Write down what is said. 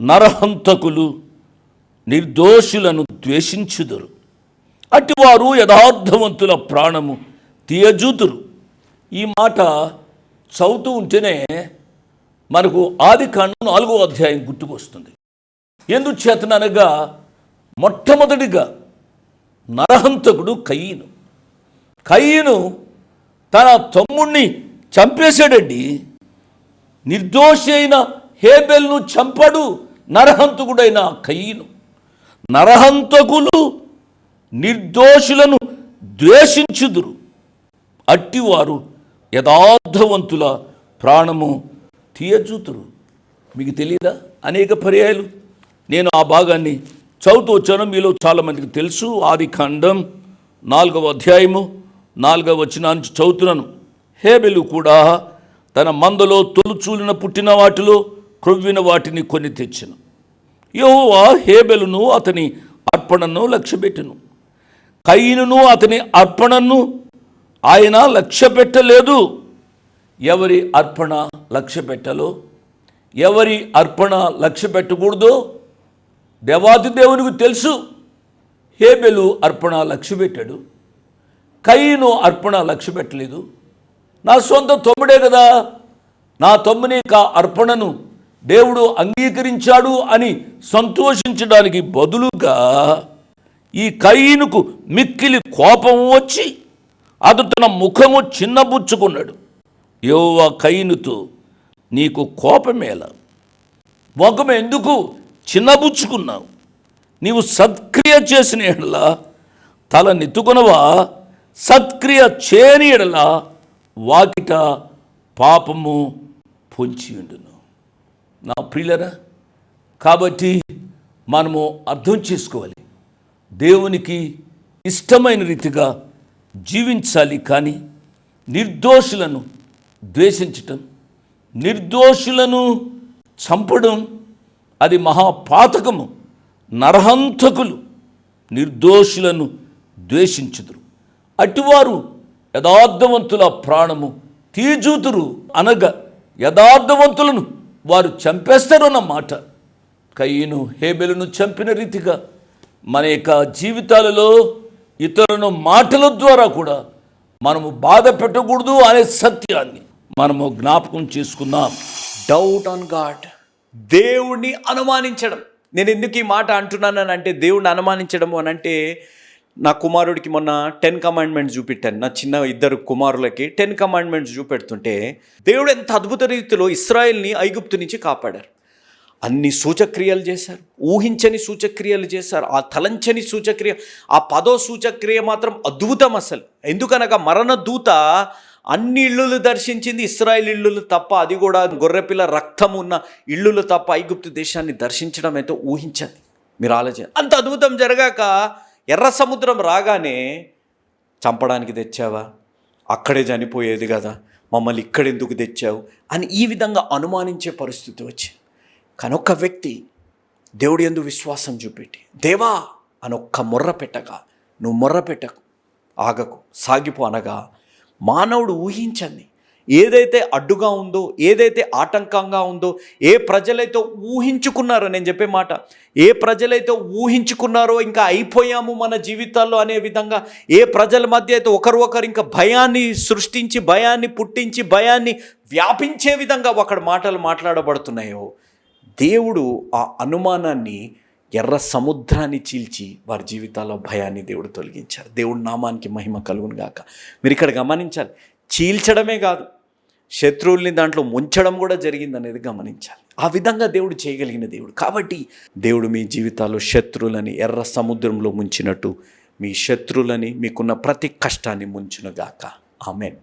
నరహంతకులు నిర్దోషులను ద్వేషించుదురు. అటివారు యథార్థవంతుల ప్రాణము తీయజూతురు ఈ మాట చదువుతూ ఉంటేనే మనకు ఆది కాండం నాలుగో అధ్యాయం గుర్తుకొస్తుంది ఎందుచేతనగా మొట్టమొదటిగా నరహంతకుడు కయ్యను కయ్యను తన తమ్ముణ్ణి చంపేశాడండి. నిర్దోషి అయిన హేబెల్ను చంపడు. నరహంతకుడైన కయ్యను నరహంతకులు నిర్దోషులను ద్వేషించుదురు. అట్టివారు యథార్థవంతుల ప్రాణము తీయచూతురు. మీకు తెలియదా అనేక పర్యాయాలు. నేను ఆ భాగాన్ని చదువుతూ వచ్చాను. మీలో చాలామందికి తెలుసు. ఆది ఖండం నాలుగవ అధ్యాయము నాలుగవ వచనాన్ని చదువుతున్నాను. హేబెలు కూడా తన మందలో తొలుచూలిన పుట్టిన వాటిలో క్రొవ్విన వాటిని కొని తెచ్చాను. యహోవా హేబెలును అతని అర్పణను లక్ష్యపెట్టెను. కయ్యనును అతని అర్పణను ఆయన లక్ష్య పెట్టలేదు ఎవరి అర్పణ లక్ష్య పెట్టలో ఎవరి అర్పణ లక్ష్య పెట్టకూడదో దేవాది దేవునికి తెలుసు. హేబెలు అర్పణ లక్ష్య పెట్టాడు కయ్యను అర్పణ లక్ష్య పెట్టలేదు నా సొంత తమ్ముడే కదా. నా తమ్ముని యొక్క అర్పణను దేవుడు అంగీకరించాడు అని సంతోషించడానికి బదులుగా ఈ కయ్యనుకు మిక్కిలి కోపం వచ్చి అతడు తన ముఖము చిన్నబుచ్చుకున్నాడు. యోవా కయ్యనుతో నీకు కోపమేలా? ముఖం ఎందుకు చిన్నబుచ్చుకున్నావు? నీవు సత్క్రియ చేసిన ఎడలా తల నెత్తుకొనవా? సత్క్రియ చేయని ఎడలా వాకిట పాపము పొంచి ఉండును నా ప్రియులరా కాబట్టి మనము అర్థం చేసుకోవాలి. దేవునికి ఇష్టమైన రీతిగా జీవించాలి కానీ నిర్దోషులను ద్వేషించటం నిర్దోషులను చంపడం అది మహాపాతకము. నరహంతకులు నిర్దోషులను ద్వేషించుదురు. అటువారు యథార్థవంతుల ప్రాణము తీజూతురు అనగా యథార్థవంతులను వారు చంపేస్తారన్న మాట. కయ్యను హేబెలను చంపిన రీతిగా మన యొక్క జీవితాలలో ఇతరులను మాటల ద్వారా కూడా మనము బాధ పెట్టకూడదు అనే సత్యాన్ని మనము జ్ఞాపకం చేసుకుందాం. డౌట్ ఆన్ గాడ్ దేవుణ్ణి అనుమానించడం. నేను ఎందుకు ఈ మాట అంటున్నాను అంటే దేవుణ్ణి అనుమానించడం అని అంటే నా కుమారుడికి మొన్న టెన్ కమాండ్మెంట్స్ చూపెట్టాను. నా చిన్న ఇద్దరు కుమారులకి టెన్ కమాండ్మెంట్స్ చూపెడుతుంటే దేవుడు ఎంత అద్భుత రీతిలో ఇస్రాయల్ని ఐగుప్తు నుంచి కాపాడారు. అన్ని సూచక్రియలు చేశారు. ఊహించని సూచక్రియలు చేశారు. ఆ తలంచని సూచక్రియ ఆ పదో సూచక్రియ మాత్రం అద్భుతం అసలు. ఎందుకనగా మరణ దూత అన్ని ఇళ్ళు దర్శించింది ఇస్రాయల్ ఇళ్ళు తప్ప అది కూడా గొర్రెపిల్ల రక్తం ఉన్న ఇళ్ళు తప్ప ఐగుప్తు దేశాన్ని దర్శించడం అయితే ఊహించండి మీరు ఆలోచన అంత అద్భుతం జరగాక ఎర్ర సముద్రం రాగానే చంపడానికి తెచ్చావా? అక్కడే చనిపోయేది కదా మమ్మల్ని ఇక్కడెందుకు తెచ్చావు? అని ఈ విధంగా అనుమానించే పరిస్థితి వచ్చింది. కానీ వ్యక్తి దేవుడి ఎందు విశ్వాసం చూపెట్టి దేవా! అని ఒక్క మొర్ర పెట్టగా నువ్వు మొర్ర పెట్టకు ఆగకు సాగిపో అనగా మానవుడు ఊహించండి ఏదైతే అడ్డుగా ఉందో ఏదైతే ఆటంకంగా ఉందో ఏ ప్రజలైతే ఊహించుకున్నారో నేను చెప్పే మాట ఏ ప్రజలైతే ఊహించుకున్నారో ఇంకా అయిపోయాము మన జీవితాల్లో అనే విధంగా ఏ ప్రజల మధ్య అయితే ఒకరు ఒకరు ఇంకా భయాన్ని సృష్టించి భయాన్ని పుట్టించి భయాన్ని వ్యాపించే విధంగా ఒకడు మాటలు మాట్లాడబడుతున్నాయో దేవుడు ఆ అనుమానాన్ని ఎర్ర సముద్రాన్ని చీల్చి వారి జీవితాల్లో భయాన్ని దేవుడు తొలగించారు దేవుడి నామానికి మహిమ కలుగును గాక మీరు ఇక్కడ గమనించాలి చీల్చడమే కాదు శత్రువుల్ని దాంట్లో ముంచడం కూడా జరిగింది అనేది గమనించాలి. ఆ విధంగా దేవుడు చేయగలిగిన దేవుడు. కాబట్టి దేవుడు మీ జీవితాల్లో శత్రువులని ఎర్ర సముద్రంలో ముంచినట్టు మీ శత్రువులని మీకున్న ప్రతి కష్టాన్ని ముంచునుగాక. ఆమెన్.